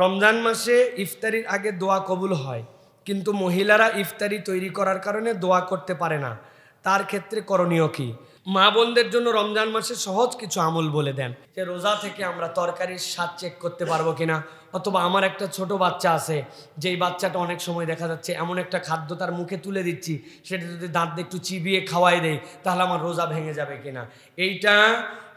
রমজান মাসে ইফতারির আগে দোয়া কবুল হয়, কিন্তু মহিলারা ইফতারি তৈরি করার কারণে দোয়া করতে পারে না। তার ক্ষেত্রে করণীয় কি? মা বোনদের জন্য রমজান মাসে সহজ কিছু আমল বলে দেন, যে রোজা থেকে আমরা তরকারির স্বাদ চেক করতে পারব কিনা? অথবা আমার একটা ছোট বাচ্চা আছে, যেই বাচ্চাটা অনেক সময় দেখা যাচ্ছে এমন একটা খাদ্য তার মুখে তুলে দিচ্ছি, সেটা যদি দাঁত দিয়ে একটু চিবিয়ে খাওয়াই দেয়, তাহলে আমার রোজা ভেঙে যাবে কিনা? এইটা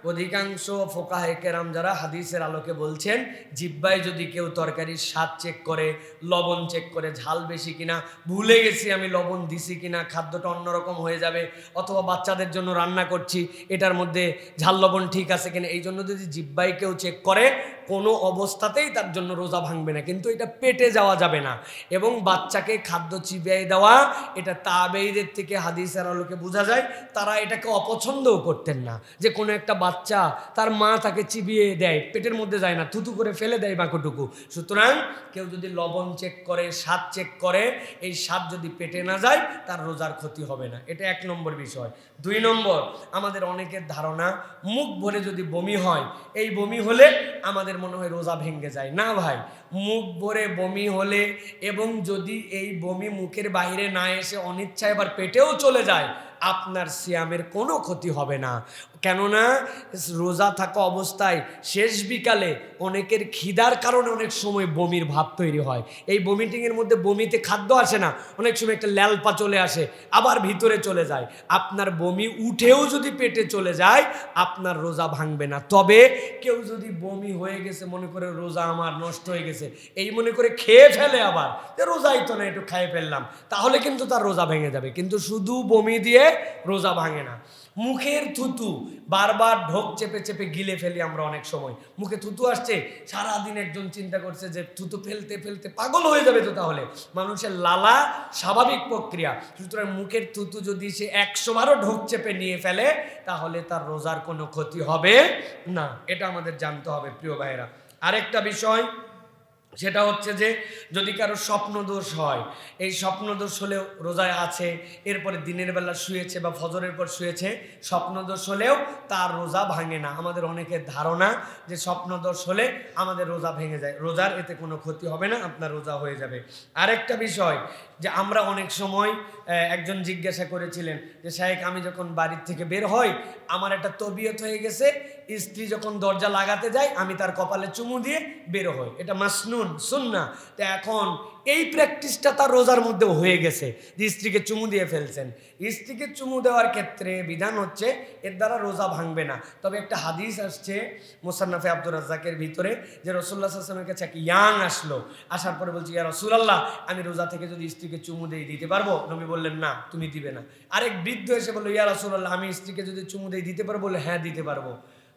অধিকাংশ ফোকাহে কেরাম যারা হাদিসের আলোকে বলছেন, জিব্বায় যদি কেউ তরকারির স্বাদ চেক করে, লবণ চেক করে, ঝাল বেশি কিনা, ভুলে গেছি আমি লবণ দিছি কিনা, খাদ্যটা অন্যরকম হয়ে যাবে, অথবা বাচ্চাদের জন্য রান্না করছি, এটার মধ্যে ঝাল লবণ ঠিক আছে কিনা, এই জন্য যদি জিব্বায় কেউ চেক করে কোনো অবস্থাতেই তার জন্য রোজা ভাঙবে না, কিন্তু এটা পেটে যাওয়া যাবে না। এবং বাচ্চাকে খাদ্য চিবিয়ে দেওয়া, এটা তাবেইদের থেকে হাদিসের আলোকে বোঝা যায়, তারা এটাকে অপছন্দও করতেন না। যে কোনো একটা বাচ্চা, তার মা তাকে চিবিয়ে দেয়, পেটের মধ্যে যায় না, থুতু করে ফেলে দেয় বাকুটুকু। সুতরাং কেউ যদি লবণ চেক করে, স্বাদ চেক করে, এই স্বাদ যদি পেটে না যায়, তার রোজার ক্ষতি হবে না। এটা এক নম্বর বিষয়। দুই নম্বর, আমাদের অনেকের ধারণা, মুখ ভরে যদি বমি হয়, এই বমি হলে আমাদের মনে হয় রোজা ভেঙে যায়। না ভাই, মুখ ভরে বমি হলে এবং যদি এই বমি মুখের বাইরে না এসে অনিচ্ছায় এবার পেটেও চলে যায় আপনার সিয়ামের কোনো ক্ষতি হবে না। কেননা, রোজা থাকা অবস্থায় শেষ বিকালে অনেকের খিদার কারণে অনেক সময় বমির ভাব তৈরি হয়। এই বমিটিংয়ের মধ্যে বমিতে খাদ্য আসে না। অনেক সময় একটা ল্যালপা চলে আসে, আবার ভিতরে চলে যায়। আপনার বমি উঠেও যদি পেটে চলে যায়, আপনার রোজা ভাঙবে না। তবে কেউ যদি বমি হয়ে গেছে, মনে করে রোজা আমার নষ্ট হয়ে গেছে, এই মনে করে খেয়ে ফেলে আবার রোজাই তো না, একটু খাইয়ে ফেললাম, তাহলে কিন্তু তার রোজা ভেঙে যাবে। কিন্তু শুধু বমি দিয়ে রোজা ভাঙে না। মুখের থুতু বারবার ঢোক চেপে চেপে গিলে ফেলি আমরা অনেক সময়। মুখে থুতু আসছে, সারাদিন একজন চিন্তা করছে যে থুতু ফেলতে ফেলতে পাগল হয়ে যাবে তো তাহলে। মানুষের লালা স্বাভাবিক প্রক্রিয়া। সুতরাং মুখের থুতু যদি সে একশো বারও ঢোক চেপে নিয়ে ফেলে, তাহলে তার রোজার কোনো ক্ষতি হবে না। এটা আমাদের জানতে হবে, প্রিয় ভাইয়েরা। আরেকটা বিষয় সেটা হচ্ছে যে যদি কারও স্বপ্নদোষ হয়, এই স্বপ্নদোষ হলেও রোজায় আছে, এরপরে দিনের বেলা শুয়েছে বা ফজরের পর শুয়েছে, স্বপ্নদোষ হলেও তার রোজা ভাঙে না। আমাদের অনেকের ধারণা যে স্বপ্নদোষ হলে আমাদের রোজা ভেঙে যায়। রোজার এতে কোনো ক্ষতি হবে না, আপনার রোজা হয়ে যাবে। আরেকটা বিষয় যে আমরা অনেক সময় একজন জিজ্ঞাসা করেছিলেন যে শাহেক আমি যখন বাড়ির থেকে বের হই, আমার একটা তবিয়ত হয়ে গেছে স্ত্রী যখন দরজা লাগাতে যায়, আমি তার কপালে চুমু দিয়ে বের হই। এটা মাসনুন সুন্না তো এখন এই প্র্যাকটিসটা তার রোজার মধ্যে হয়ে গেছে যে স্ত্রীকে চুমু দিয়ে ফেলছেন। স্ত্রীকে চুমু দেওয়ার ক্ষেত্রে বিধান হচ্ছে, এর দ্বারা রোজা ভাঙবে না। তবে একটা হাদিস আসছে মোসান্নাফে আব্দুর রাজ্জাকের ভিতরে যে রসুল্লাহ আসলামের কাছে এক ইয়াং আসলো। আসার পরে বলছি, ইয়া রসুলাল্লাহ, আমি রোজা থেকে যদি স্ত্রীকে চুমু দিয়ে দিতে পারব? নবী বললেন, না, তুমি দিবে না। আরেক বৃদ্ধ এসে বলল, ইয়া রসুলাল্লাহ, আমি স্ত্রীকে যদি চুমু দিয়ে দিতে পারব বললে হ্যাঁ দিতে পারব।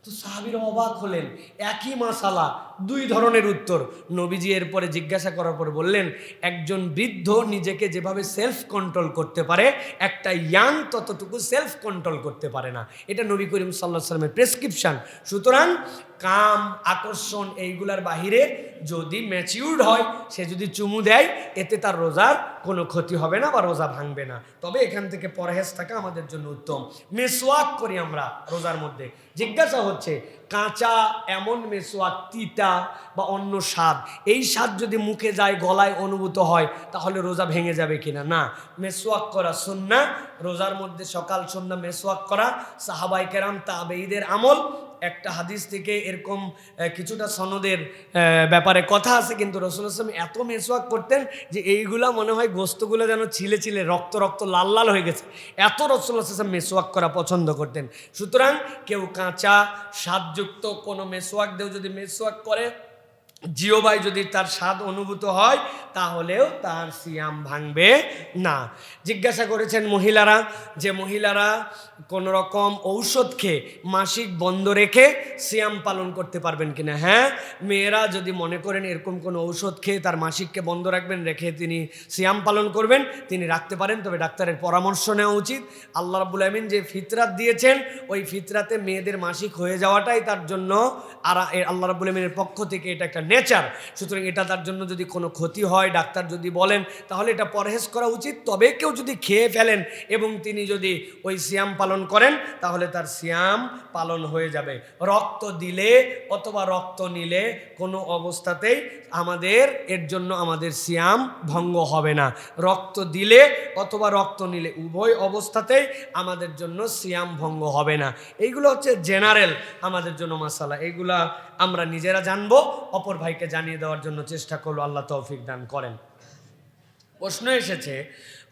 তো সাহাবির অবাক হলেন একই মাসালা দুই ধরনের উত্তর। নবীজি এরপরে জিজ্ঞাসা করার পর বললেন, একজন বৃদ্ধ নিজেকে যেভাবে সেলফ কন্ট্রোল করতে পারে, একটা ইয়াং ততটুকু সেলফ কন্ট্রোল করতে পারে না। এটা নবী করিম সাল্লাহ সাল্লামের প্রেসক্রিপশন সুতরাং কাম, আকর্ষণ এইগুলার বাহিরে যদি ম্যাচিউর্ড হয়, সে যদি চুমু দেয়, এতে তার রোজার কোনো ক্ষতি হবে না বা রোজা ভাঙবে না। তবে এখান থেকে পরহেজ থাকা আমাদের জন্য উত্তম। মেসোয়াক করি আমরা রোজার মধ্যে। জিজ্ঞাসা হচ্ছে কাঁচা, এমন মেসোয়াক তিতা বা অন্য স্বাদ। এই স্বাদ যদি মুখে যায়, গলায় অনুভূত হয়, তাহলে রোজা ভেঙে যাবে কিনা? না। মেসোয়াক করা সন্না রোজার মধ্যে সকাল সন্ধ্যা মেসোয়াক করা। সাহাবাই কেরাম তাবেইদের আমল। একটা হাদিস থেকে এরকম কিছুটা সনদের ব্যাপারে কথা আছে, কিন্তু রসুল আসলাম এত মেসওয়াক করতেন যে এইগুলা মনে হয় গোস্তগুলো যেন ছিলে ছিলে, রক্ত রক্ত লাল লাল হয়ে গেছে। এত রসুল আসলাম মেসওয়াক করা পছন্দ করতেন। সুতরাং কেউ কাঁচা, স্বাদযুক্ত কোনো মেসওয়াক দেও যদি মেসওয়াক করে জিওবাই যদি তার স্বাদ অনুভূত হয়, তাহলেও তার সিয়াম ভাঙবে না। জিজ্ঞাসা করেছেন মহিলারা যে মহিলারা কোনো রকম ঔষধ খেয়ে মাসিক বন্ধ রেখে সিয়াম পালন করতে পারবেন কিনা? হ্যাঁ মেয়েরা যদি মনে করেন এরকম কোনো ঔষধ খেয়ে তার মাসিককে বন্ধ রাখবেন, রেখে তিনি সিয়াম পালন করবেন, তিনি রাখতে পারেন, তবে ডাক্তারের পরামর্শ নেওয়া উচিত। আল্লাহ রাবুল আমিন যে ফিতরাত দিয়েছেন, ওই ফিতরাতে মেয়েদের মাসিক হয়ে যাওয়াটাই তার জন্য আর আল্লাহ রাবুল আমিনের পক্ষ থেকে এটা একটা নেচার। সুতরাং এটা তার জন্য যদি কোনো ক্ষতি হয়, ডাক্তার যদি বলেন, তাহলে এটা পরহেজ করা উচিত। তবে কেউ যদি খেয়ে ফেলেন এবং তিনি যদি ওই সিয়াম পালন করেন, তাহলে তার সিয়াম পালন হয়ে যাবে। রক্ত দিলে অথবা রক্ত নিলে কোনো অবস্থাতেই আমাদের, এর জন্য আমাদের সিয়াম ভঙ্গ হবে না। রক্ত দিলে অথবা রক্ত নিলে উভয় অবস্থাতেই আমাদের জন্য সিয়াম ভঙ্গ হবে না। এইগুলো হচ্ছে জেনারেল আমাদের জন্য মাসালা এইগুলা আমরা নিজেরা জানব, অপর ভাইকে জানিয়ে দেওয়ার জন্য চেষ্টা করল, আল্লাহ তৌফিক দান করেন। প্রশ্ন এসেছে,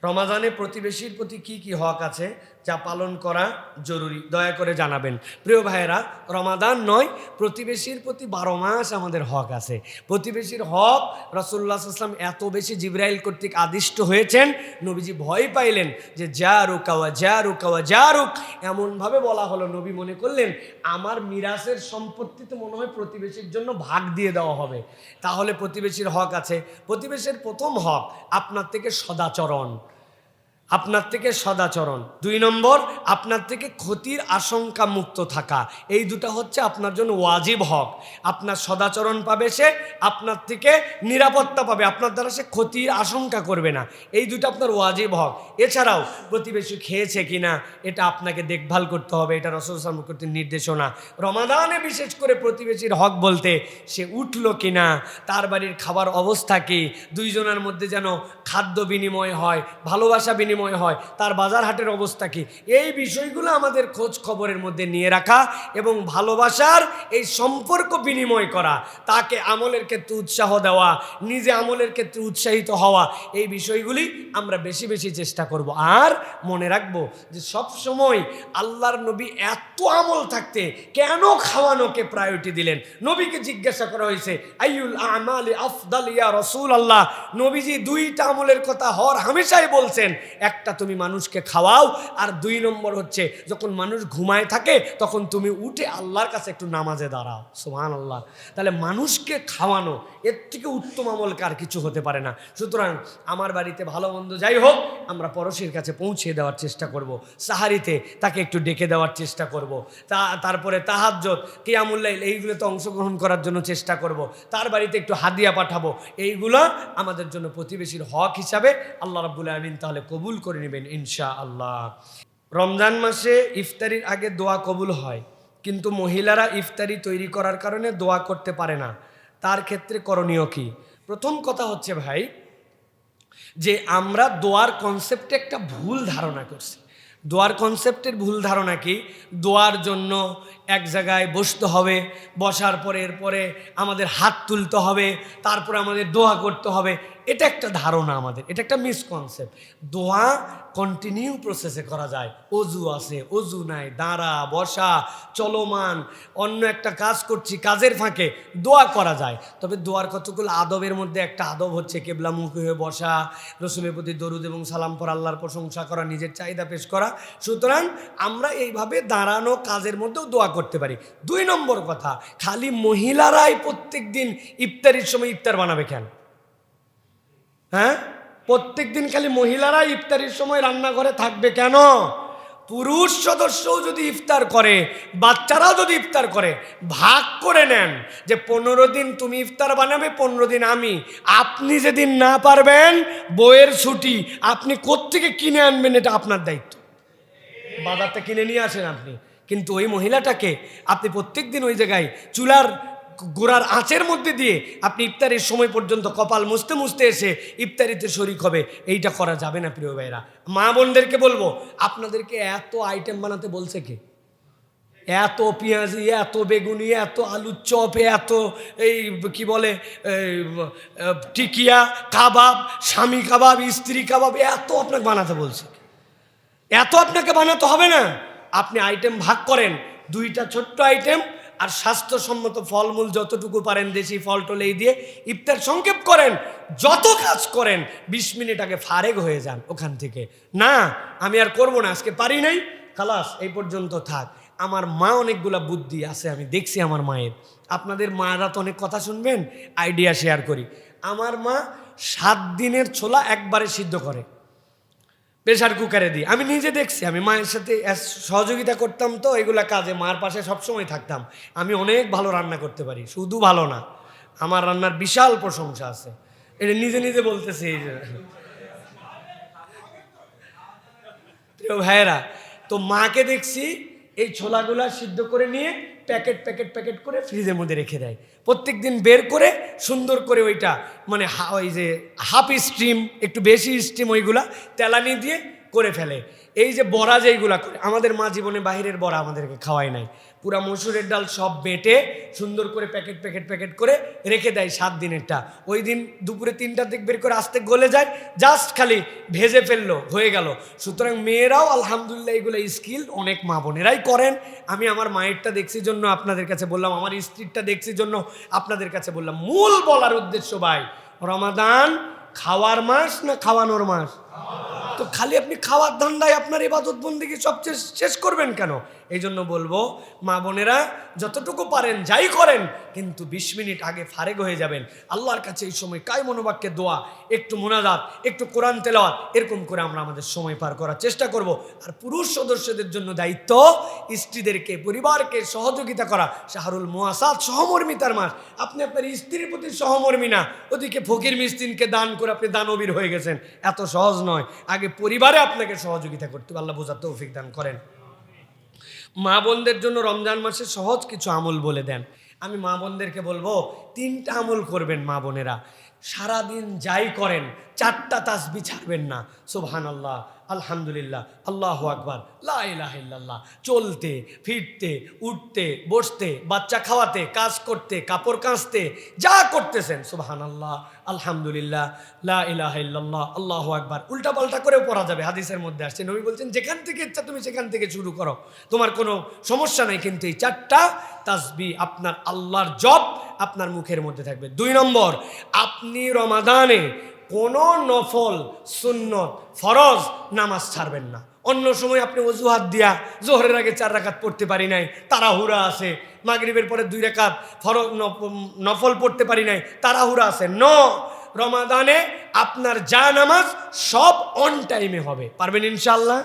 রমাজানে প্রতিবেশীর প্রতি কি কি হক আছে? যা পালন করা জরুরি। দয়া করে জানাবেন। প্রিয় ভাইয়েরা, রমাদান নয়, প্রতিবেশীর প্রতি বারো মাস আমাদের হক আছে। প্রতিবেশীর হক রসুল্লাহ আসলাম এত বেশি জিব্রাইল কর্তৃক আদিষ্ট হয়েছেন, নবীজি ভয় পাইলেন যে যা রুকাওয়া যা রুকাওয়া যা রুক এমনভাবে বলা হলো, নবী মনে করলেন, আমার মিরাসের সম্পত্তি তো মনে হয় প্রতিবেশীর জন্য ভাগ দিয়ে দেওয়া হবে। তাহলে প্রতিবেশীর হক আছে। প্রতিবেশীর প্রথম হক আপনার থেকে সদাচরণ। আপনার থেকে সদাচরণ। দুই নম্বর, আপনার থেকে ক্ষতির আশঙ্কা মুক্ত থাকা। এই দুটো হচ্ছে আপনার জন্য ওয়াজিব হক। আপনার সদাচরণ পাবে সে, আপনার থেকে নিরাপত্তা পাবে। আপনার দ্বারা সে ক্ষতির আশঙ্কা করবে না। এই দুটো আপনার ওয়াজিব হক। এছাড়াও, প্রতিবেশী খেয়েছে কিনা, এটা আপনাকে দেখভাল করতে হবে। এটা রসুল সালাম কর্তৃক নির্দেশনা। রমাদানে বিশেষ করে প্রতিবেশীর হক বলতে, সে উঠল কিনা, তার বাড়ির খাবার অবস্থা কি, দুইজনের মধ্যে যেন খাদ্য বিনিময় হয়, ভালোবাসা বিনিময় হয়, তার বাজার হাটের অবস্থা কি? এই বিষয়গুলো আমাদের খোঁজ খবরের মধ্যে নিয়ে রাখা এবং ভালোবাসার এই সম্পর্ক বিনিময় করা, তাকে আমলের ক্ষেত্রে উৎসাহ দেওয়া, নিজে আমলের ক্ষেত্রে উৎসাহিত হওয়া, এই বিষয়গুলি আমরা বেশি বেশি চেষ্টা করব। আর মনে রাখব যে সব সময় আল্লাহর নবী এত আমল থাকতে কেন খাওয়ানোকে প্রায়োরিটি দিলেন? নবীকে জিজ্ঞাসা করা হয়েছে আইউল আমাল আফদাল ইয়া রসুল আল্লাহ নবীজি দুইটা আমলের কথা হর হামেশাই বলছেন একটা তুমি মানুষকে খাওয়াও, আর দুই নম্বর হচ্ছে, যখন মানুষ ঘুমায় থাকে, তখন তুমি উঠে আল্লাহর কাছে একটু নামাজে দাঁড়াও সুহান আল্লাহ তাহলে মানুষকে খাওয়ানো, এর থেকে উত্তম আমল কার কিছু হতে পারে না সুতরাং আমার বাড়িতে ভালো মন্দ যাই হোক, আমরা পড়োশির কাছে পৌঁছে দেওয়ার চেষ্টা করব। সাহারিতে তাকে একটু ডেকে দেওয়ার চেষ্টা করব। তা, তারপরে তাহাজ্জত কিয়ামুল্লাইল এইগুলোতে অংশগ্রহণ করার জন্য চেষ্টা করব। তার বাড়িতে একটু হাদিয়া পাঠাবো এইগুলো আমাদের জন্য প্রতিবেশীর হক হিসাবে আল্লাহ রাবুল আলমিন তাহলে কবুল করে নেবেন ইনশা আল্লাহ রমজান মাসে ইফতারির আগে দোয়া কবুল হয়, কিন্তু মহিলারা ইফতারি তৈরি করার কারণে দোয়া করতে পারে না। তার ক্ষেত্রে করণীয় কি? প্রথম কথা হচ্ছে ভাই, যে আমরা দোয়ার কনসেপ্টে একটা ভুল ধারণা করছি। দোয়ার কনসেপ্টের ভুল ধারণা কি? দোয়ার জন্য এক জায়গায় বসতে হবে, বসার পরে এরপরে আমাদের হাত তুলতে হবে, তারপরে আমাদের দোয়া করতে হবে। এটা একটা ধারণা আমাদের, এটা একটা মিসকনসেপ্ট দোয়া কন্টিনিউ প্রসেসে করা যায়। অজু আছে, অজু নাই, দাঁড়া, বসা, চলমান, অন্য একটা কাজ করছি, কাজের ফাঁকে দোয়া করা যায়। তবে দোয়ার কতগুলো আদবের মধ্যে একটা আদব হচ্ছে কেবলামুখী হয়ে বসা, রসুলের প্রতি দরুদ এবং সালাম পর আল্লাহর প্রশংসা করা, নিজের চাহিদা পেশ করা। সুতরাং আমরা এইভাবে দাঁড়ানো কাজের মধ্যেও দোয়া করতে পারি। দুই নম্বর কথা, খালি মহিলারাই প্রত্যেক দিন ইফতারির সময় ইফতার বানাবে কেন? হ্যাঁ? প্রত্যেক দিন খালি মহিলারা ইফতারির সময় রান্নাঘরে থাকবে কেন? পুরুষ সদস্যও যদি ইফতার করে, বাচ্চারাও যদি ইফতার করে, ভাগ করে নেন যে পনেরো দিন তুমি ইফতার বানাবে, পনেরো দিন আমি। আপনি যেদিন না পারবেন, বইয়ের ছুটি, আপনি কোত্থেকে কিনে আনবেন এটা আপনার দায়িত্ব। বাজারটা কিনে নিয়ে আসেন আপনি। কিন্তু ওই মহিলাটাকে আপনি প্রত্যেক দিন ওই জায়গায় চুলার গোড়ার আঁচের মধ্যে দিয়ে আপনি ইফতারের সময় পর্যন্ত কপাল মুছতে মুছতে এসে ইফতারিতে শরিক হবে। এইটা করা যাবে না, প্রিয় ভাইরা মা বোনদেরকে বলব, আপনাদেরকে এত আইটেম বানাতে বলছে কে? এত পেঁয়াজি, এত বেগুনি, এত আলুর চপ, এত এই কি বলে টিকিয়া, কাবাব, স্বামী কাবাব, স্ত্রী কাবাব, এত আপনাকে বানাতে বলছে এত আপনাকে বানাতে হবে না। আপনি আইটেম ভাগ করেন, দুইটা ছোট্ট আইটেম আর স্বাস্থ্যসম্মত ফলমূল যতটুকু পারেন দেশি ফল টল এই দিয়ে ইফতার সংক্ষেপ করেন, যত কাজ করেন, বিশ মিনিট আগে ফারেক হয়ে যান ওখান থেকে। না, আমি আর করব না, আজকে পারি নাই। খালাস, এই পর্যন্ত থাক। আমার মা অনেকগুলা বুদ্ধি আছে, আমি দেখছি আমার মায়ের। আপনাদের মায়েরা তো অনেক কথা শুনবেন আইডিয়া শেয়ার করি। আমার মা সাত দিনের ছোলা একবারে সিদ্ধ করে। প্রেশার কুকারে দিই। আমি নিজে দেখছি, আমি মায়ের সাথে সহযোগিতা করতাম তো, এগুলা কাজে মার পাশে সবসময় থাকতাম। আমি অনেক ভালো রান্না করতে পারি, শুধু ভালো না, আমার রান্নার বিশাল প্রশংসা আছে। এটা নিজে নিজে বলতেছে প্রিয় ভাইয়েরা, তো মাকে দেখছি, এই ছোলাগুলা সিদ্ধ করে নিয়ে প্যাকেট প্যাকেট প্যাকেট করে ফ্রিজের মধ্যে রেখে দেয়। প্রত্যেক দিন বের করে সুন্দর করে ওইটা মানে ওই যে হাফ স্টিম, একটু বেশি স্টিম ওইগুলা, তেলানি দিয়ে করে ফেলে। এই যে বড়া যেইগুলা করে, আমাদের মা জীবনে বাহিরের বড়া আমাদেরকে খাওয়ায় নাই। পুরা মসুরের ডাল সব বেটে, সুন্দর করে প্যাকেট প্যাকেট প্যাকেট করে রেখে দেয় সাত দিনেরটা। ওই দিন দুপুরে তিনটার দিক বের করে আসতে গলে যায় জাস্ট খালি ভেজে ফেলল, হয়ে গেল। সুতরাং মেয়েরাও আলহামদুলিল্লাহ এগুলো স্কিল অনেক মা বোনেরাই করেন। আমি আমার মায়েরটা দেখছি জন্য আপনাদের কাছে বললাম, আমার স্ত্রীরটা দেখছি জন্য আপনাদের কাছে বললাম, মূল বলার উদ্দেশ্য ভাই, রমাদান খাওয়ার মাস না খাওয়ানোর মাস? তো খালি আপনি খাওয়ার ধান্দায় আপনার এবাদত বন্দিকে সব শেষ- শেষ করবেন কেন? এই জন্য বলব, মা বোনেরা, যতটুকু পারেন যাই করেন, কিন্তু বিশ মিনিট আগে ফারেগ হয়ে যাবেন। আল্লাহর কাছে এই সময় কায় মনোবাক্যে দোয়া, একটু মোনাজাত, একটু কোরআন তেলাওয়াত, এরকম করে আমরা আমাদের সময় পার করার চেষ্টা করব। আর পুরুষ সদস্যদের জন্য দায়িত্ব, স্ত্রীদেরকে, পরিবারকে সহযোগিতা করা, শাহরুল মোয়াসাদ সহমর্মিতার মাস। আপনি আপনার স্ত্রীর প্রতি সহমর্মী না, ওদিকে ফকির মিস্তিনকে দান করে আপনি দানবীর হয়ে গেছেন। এত সহজ নয়। আগে পরিবারে আপনাকে সহযোগিতা করতে। আল্লাহ বোঝার তৌফিক দান করেন। মা বোনদের জন্য রমজান মাসে সহজ কিছু আমল বলে দেন। আমি মা বোনদেরকে বলব, তিনটা আমল করবেন মা বোনেরা। সারাদিন যাই করেন, চারটা তাস ছাড়বেন না। সুবহান আল্লাহ আলহামদুলিল্লাহ, আল্লাহ আকবর লাহ চলতে, ফিরতে, উঠতে, বসতে, বাচ্চা খাওয়াতে, কাজ করতে, কাপড় কাচতে, যা করতেছেন সুবহান আল্লাহ আলহামদুলিল্লাহ, লা ইলাহা ইল্লাল্লাহ, আল্লাহু আকবার। উল্টা পাল্টা করেও পড়া যাবে, হাদিসের মধ্যে আসছে। নবী বলছেন, যেখান থেকে ইচ্ছা তুমি সেখান থেকে শুরু করো। তোমার কোনো সমস্যা নাই, কিন্তু এই চারটা তাসবি আপনার আল্লাহর জব আপনার মুখের মধ্যে থাকবে। দুই নম্বর, আপনি রমাদানে কোনো নফল, সুন্নত, ফরজ নামাজ ছাড়বেন না। অন্য সময় আপনি অজুহাত দিয়া জোহরের আগে চার রাকাত পড়তে পারি নাই, তাড়াহুড়া আছে, মাগরিবের পরে দুই রাকাত ফরজ, নফ- নফল পড়তে পারি নাই, তাড়াহুড়া আছে। ন, রমাদানে আপনার যা নামাজ সব অন টাইমে হবে। পারবেন ইনশাল্লাহ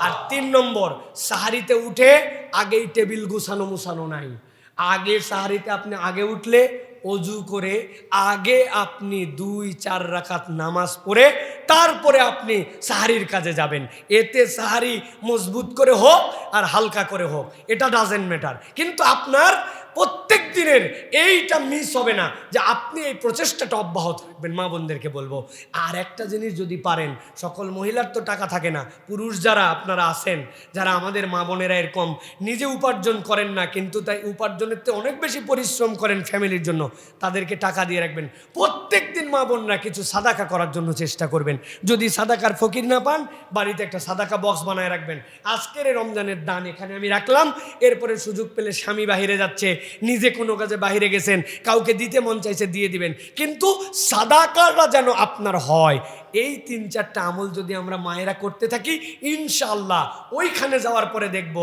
আর তিন নম্বর, সাহারিতে উঠে আগেই টেবিল গুছানো মুছানো নাই। আগে সাহারিতে আপনি আগে উঠলে অজু করে আগে আপনি দুই চার রাকাত নামাজ পড়ে তারপরে আপনি সাহারির কাজে যাবেন। এতে সাহারি মজবুত করে হোক আর হালকা করে হোক। এটা ডাজেন্ট ম্যাটার কিন্তু আপনার প্রত্যেক দিনের এইটা মিস হবে না যে আপনি এই প্রচেষ্টাটা অব্যাহত রাখবেন, মা বোনদেরকে বলব। আর একটা জিনিস যদি পারেন, সকল মহিলার তো টাকা থাকে না, পুরুষ যারা আপনারা আছেন, যারা আমাদের মা বোনেরা এরকম নিজে উপার্জন করেন না, কিন্তু তাই উপার্জনের তো অনেক বেশি পরিশ্রম করেন ফ্যামিলির জন্য, তাদেরকে টাকা দিয়ে রাখবেন। প্রত্যেক দিন মা বোনরা কিছু সাদাকা করার জন্য চেষ্টা করবেন। যদি সাদাকার ফকির না পান, বাড়িতে একটা সাদাকা বক্স বানায় রাখবেন। আজকের রমজানের দান এখানে আমি রাখলাম। এরপরে সুযোগ পেলে স্বামী বাহিরে যাচ্ছে, নিজে কোনো কাজে বাহিরে গেছেন, কাউকে দিতে মন চাইছে দিয়ে দিবেন। কিন্তু সাদাকাটা যেন আপনার হয়, এই তিন চারটা আমল যদি আমরা মায়েরা করতে থাকি ইনশাল্লাহ ওইখানে যাওয়ার পরে দেখব,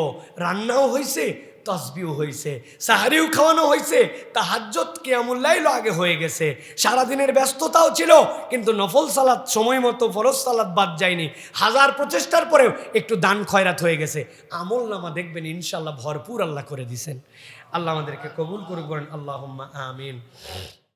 রান্নাও হয়েছে তসবিও হয়েছে সাহারিও খাওয়ানো হয়েছে তাহাজ্জত কেয়ামুল্লাইল আগে হয়ে গেছে। সারাদিনের ব্যস্ততাও ছিল, কিন্তু নফল সালাদ সময় মতো, ফরজ সালাদ বাদ যায়নি। হাজার প্রচেষ্টার পরেও একটু দান খয়রাত হয়ে গেছে। আমল নামা দেখবেন ইনশাল্লাহ ভরপুর আল্লাহ করে দিছেন। আল্লাহ আমাদেরকে কবুল করুক, বলেন আল্লাহ আমিন।